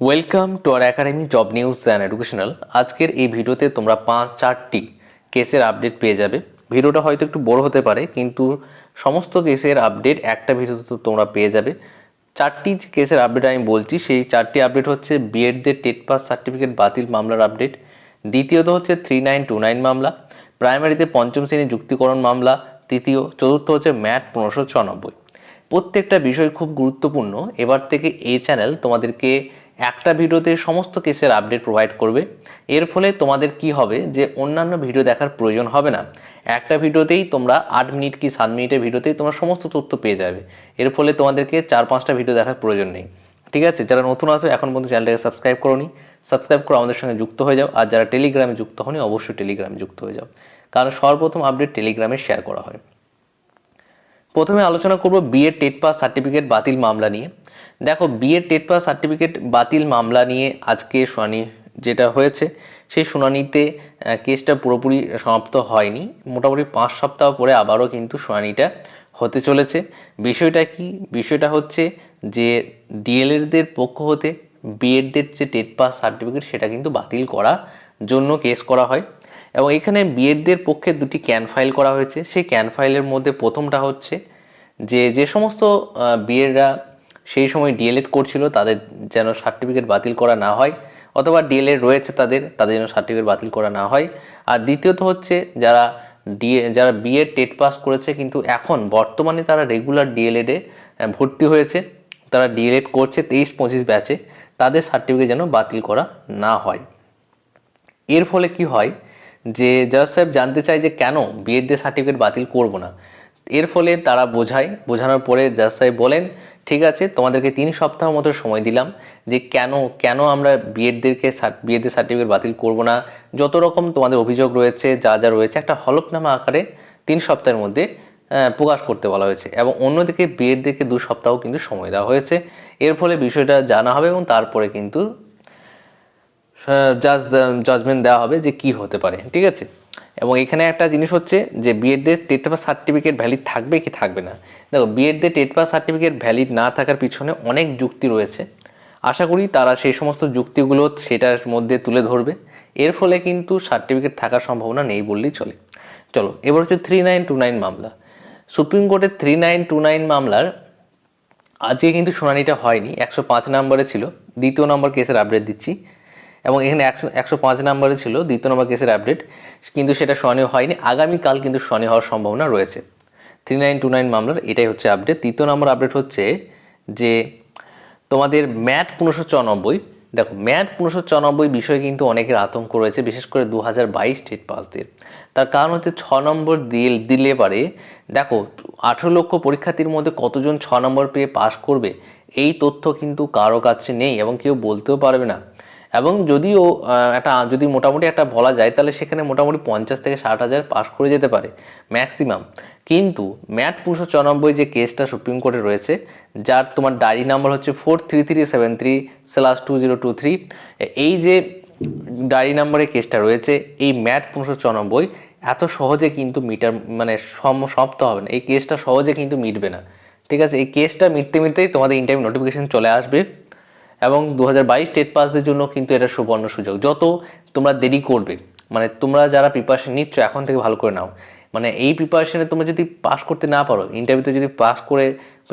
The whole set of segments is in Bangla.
Welcome to R academy job news and educational আজকের এই ভিডিওতে তোমরা পাঁচ, চারটি কেসের আপডেট পেয়ে যাবে। ভিডিওটা হয়তো একটু বড় হতে পারে, কিন্তু সমস্ত কেসের আপডেট একটা ভিডিওতে তোমরা পেয়ে যাবে। চারটি কেসের আপডেট আমি বলছি, সেই চারটি আপডেট হচ্ছে বিএডদের টেট পাস সার্টিফিকেট বাতিল মামলার আপডেট দ্বিতীয়ত হচ্ছে থ্রি নাইন টু নাইন মামলা প্রাইমারিতে পঞ্চম শ্রেণি যুক্তিকরণ মামলা। তৃতীয়, চতুর্থ হচ্ছে ম্যাট পনেরোশো চুরানব্বই প্রত্যেকটা বিষয় খুব গুরুত্বপূর্ণ। এবার থেকে এই চ্যানেল তোমাদেরকে একটা ভিডিওতে সমস্ত কেসের আপডেট প্রোভাইড করবে। এর ফলে তোমাদের কি হবে যে অন্যান্য ভিডিও দেখার প্রয়োজন হবে না। একটা ভিডিওতেই তোমরা আট মিনিট কি সাত মিনিটের ভিডিওতেই তোমরা সমস্ত তথ্য পেয়ে যাবে। এর ফলে তোমাদেরকে চার পাঁচটা ভিডিও দেখার প্রয়োজন নেই। ঠিক আছে? যারা নতুন আছে, এখন পর্যন্ত চ্যানেলটাকে সাবস্ক্রাইব করোনি সাবস্ক্রাইব করে আমাদের সঙ্গে যুক্ত হয়ে যাও। আর যারা টেলিগ্রামে যুক্ত হনি অবশ্যই টেলিগ্রামে যুক্ত হয়ে যাও। কারণ সর্বপ্রথম আপডেট টেলিগ্রামে শেয়ার করা হয়। প্রথমে আলোচনা করব বিএড টেট পাস সার্টিফিকেট বাতিল মামলা নিয়ে। দেখো বিএড টেট পাস সার্টিফিকেট বাতিল মামলা নিয়ে আজকে শুনানি যেটা হয়েছে, সেই শুনানিতে কেসটা পুরোপুরি সমাপ্ত হয়নি। মোটামুটি পাঁচ সপ্তাহ পরে আবারও কিন্তু শুনানিটা হতে চলেছে। বিষয়টা কি? বিষয়টা হচ্ছে যে ডিএলএডদের পক্ষ হতে বিএডদের যে টেট পাস সার্টিফিকেট সেটা কিন্তু বাতিল করা জন্য কেস করা হয়। এবং এখানে বিএডদের পক্ষে দুটি ক্যান ফাইল করা হয়েছে। সেই ক্যান ফাইলের মধ্যে প্রথমটা হচ্ছে যে যে সমস্ত বিএডরা সেই সময় ডিএলএড করছিল, তাদের যেন সার্টিফিকেট বাতিল করা না হয়, অথবা ডিএলএড রয়েছে তাদের তাদের যেন সার্টিফিকেট বাতিল করা না হয়। আর দ্বিতীয়ত হচ্ছে, যারা ডিএ যারা বিএড টেট পাস করেছে, কিন্তু এখন বর্তমানে তারা রেগুলার ডিএলএডে ভর্তি হয়েছে। তারা ডিএলএড করছে তেইশ পঁচিশ ব্যাচে তাদের সার্টিফিকেট যেন বাতিল করা না হয়। এর ফলে কি হয় যে জাজ সাহেব জানতে চায় যে কেন বিএডদের সার্টিফিকেট বাতিল করব না, এর ফলে তারা বোঝায়। বোঝানোর পরে জাজ সাহেব বলেন ঠিক আছে, তোমাদেরকে তিন সপ্তাহ মতো সময় দিলাম যে কেন কেন আমরা বিএডদেরকে বিএডদের সার্টিফিকেট বাতিল করব না। যত রকম তোমাদের অভিযোগ রয়েছে, যা যা রয়েছে, একটা হলফনামা আকারে তিন সপ্তাহের মধ্যে প্রকাশ করতে বলা হয়েছে এবং অন্যদিকে বিএডদেরকে দু সপ্তাহ কিন্তু সময় দেওয়া হয়েছে। এর ফলে বিষয়টা জানা হবে এবং তারপরে কিন্তু জাজ জাজমেন্ট দেওয়া হবে যে কি হতে পারে, ঠিক আছে? এবং এখানে একটা জিনিস হচ্ছে যে বিএডদের টেট পাস সার্টিফিকেট ভ্যালিড থাকবে কি থাকবে না? দেখো বিএডদের টেট পাস সার্টিফিকেট ভ্যালিড না থাকার পিছনে অনেক যুক্তি রয়েছে। আশা করি তারা সেই সমস্ত যুক্তিগুলো সেটার মধ্যে তুলে ধরবে। এর ফলে কিন্তু সার্টিফিকেট থাকার সম্ভাবনা নেই বললেই চলে। চলো, এবার হচ্ছে থ্রি নাইন টু নাইন মামলা। সুপ্রিম কোর্টের থ্রি নাইন টু নাইন মামলার আজকে কিন্তু শুনানিটা হয়নি, একশো পাঁচ নম্বরে ছিল। দ্বিতীয় নম্বর কেসের আপডেট দিচ্ছি। এবং এখানে একশো একশো পাঁচ নম্বরে ছিল, দ্বিতীয় নম্বর কেসের আপডেট কিন্তু সেটা শুনানি হয়নি। আগামীকাল কিন্তু শুনানি হওয়ার সম্ভাবনা রয়েছে। থ্রি নাইন টু নাইন মামলার এটাই হচ্ছে আপডেট তৃতীয় নম্বর আপডেট হচ্ছে যে তোমাদের ম্যাট পনেরোশো চুরানব্বই। দেখো, ম্যাট পনেরোশো চুরানব্বই বিষয়ে কিন্তু অনেকের আতঙ্ক রয়েছে, বিশেষ করে দু হাজার বাইশ স্টেট পাসদের তার কারণ হচ্ছে ছ নম্বর দিয়ে দিলে পারে দেখো, আঠেরো লক্ষ পরীক্ষার্থীর মধ্যে কতজন ছ নম্বর পেয়ে পাশ করবে? এই তথ্য কিন্তু কারও কাছে নেই এবং কেউ বলতেও পারবে না। এবং যদিও একটা, যদি মোটামুটি একটা বলা যায়, তাহলে সেখানে মোটামুটি পঞ্চাশ থেকে ষাট হাজার পাস করে যেতে পারে ম্যাক্সিমাম কিন্তু ম্যাট পুরুষো চুরানব্বই যে কেসটা সুপ্রিম কোর্টে রয়েছে, যার তোমার ডায়েরি নাম্বার হচ্ছে four three three seven three slash two zero two three এই যে ডায়েরি নাম্বারে কেসটা রয়েছে, এই ম্যাট পনেরোশো চুরানব্বই এত সহজে কিন্তু মিটার মানে সম- সমাপ্ত হবে না। এই কেসটা সহজে কিন্তু মিটবে না। ঠিক আছে? এই কেসটা মিটতে মিটতেই তোমাদের ইন্টারভিউ নোটিফিকেশন চলে আসবে। এবং দু হাজার বাইশ টেট পাসদের জন্য কিন্তু এটা সুবর্ণ সুযোগ। যত তোমরা দেরি করবে মানে তোমরা যারা প্রিপারেশন নিচ্ছ, এখন থেকে ভালো করে নাও। মানে এই প্রিপারেশনে তোমরা যদি পাস করতে না পারো ইন্টারভিউতে যদি পাস করে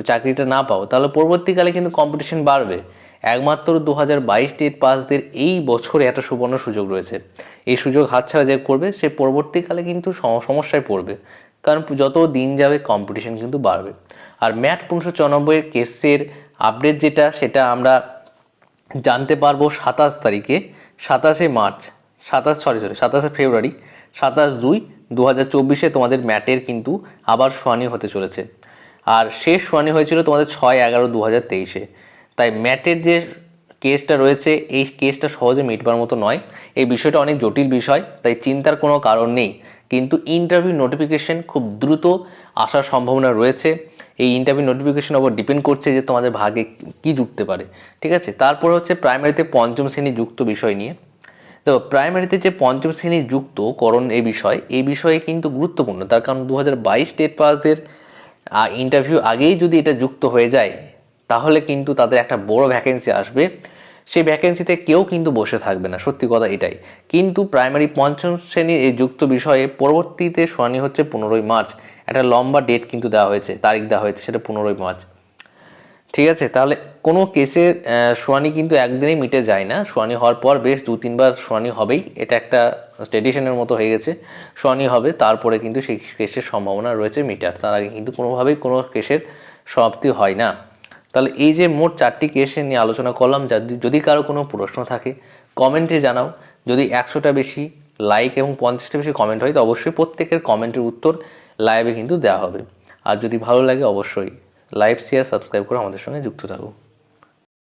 চাকরিটা না পাও, তাহলে পরবর্তীকালে কিন্তু কম্পিটিশন বাড়বে। একমাত্র দু হাজার বাইশ টেট পাসদের এই বছরে একটা সুবর্ণ সুযোগ রয়েছে। এই সুযোগ হাতছাড়া যে করবে, সে পরবর্তীকালে কিন্তু সমস্যায় পড়বে। কারণ যত দিন যাবে কম্পিটিশন কিন্তু বাড়বে। আর ম্যাট পনেরোশো চুরানব্বইয়ের কেসের আপডেট যেটা, সেটা আমরা জানতে পারব সাতাশ তারিখে, সাতাশে মার্চ, সাতাশ সরি সরি সাতাশে ফেব্রুয়ারি, সাতাশ দুই দু হাজার চব্বিশে তোমাদের ম্যাটের কিন্তু আবার শুনানি হতে চলেছে। আর শেষ শুনানি হয়েছিল তোমাদের ছয় এগারো দু হাজার তেইশে। তাই ম্যাটের যে কেসটা রয়েছে, এই কেসটা সহজে মিটবার মতো নয়। এই বিষয়টা অনেক জটিল বিষয়, তাই চিন্তার কোনো কারণ নেই। কিন্তু ইন্টারভিউ নোটিফিকেশন খুব দ্রুত আসার সম্ভাবনা রয়েছে। এই ইন্টারভিউ নোটিফিকেশন ওপর ডিপেন্ড করছে যে তোমাদের ভাগে কি জুটতে পারে, ঠিক আছে? তারপর হচ্ছে প্রাইমারিতে পঞ্চম শ্রেণি যুক্ত বিষয় নিয়ে। দেখো প্রাইমারিতে যে পঞ্চম শ্রেণি যুক্ত করণ এই বিষয়, এই বিষয়ে কিন্তু গুরুত্বপূর্ণ। তার কারণ দু হাজার বাইশ স্টেট পাসদের ইন্টারভিউ আগেই যদি এটা যুক্ত হয়ে যায়, তাহলে কিন্তু তাদের একটা বড় ভ্যাকেন্সি আসবে। সেই ভ্যাকেন্সিতে কেউ কিন্তু বসে থাকবে না, সত্যি কথা এটাই। কিন্তু প্রাইমারি পঞ্চম শ্রেণির এই যুক্ত বিষয়ে পরবর্তীতে শুনানি হচ্ছে পনেরোই মার্চ। একটা লম্বা ডেট কিন্তু দেওয়া হয়েছে, তারিখ দেওয়া হয়েছে, সেটা পনেরোই মার্চ। ঠিক আছে, তাহলে কোনো কেসের শুনানি কিন্তু একদিনেই মিটে যায় না। শুনানি হওয়ার পর বেশ দু, তিনবার শুনানি হবেই। এটা একটা ট্রেডিশনের মতো হয়ে গেছে। শুনানি হবে, তারপরে কিন্তু সেই কেসের সম্ভাবনা রয়েছে মিটার। তার আগে কিন্তু কোনোভাবেই কোনো কেসের সমাপ্তি হয় না। তাহলে এই যে মোট চারটি কেসে নিয়ে আলোচনা করলাম যদি কারও কোনো প্রশ্ন থাকে কমেন্টে জানাও। যদি একশোটা বেশি লাইক এবং পঞ্চাশটা বেশি কমেন্ট হয়, তো অবশ্যই প্রত্যেকের কমেন্টের উত্তর লাইভে কিন্তু দেওয়া হবে। আর যদি ভালো লাগে অবশ্যই লাইভ শেয়ার সাবস্ক্রাইব করে আমাদের সঙ্গে যুক্ত থাকো।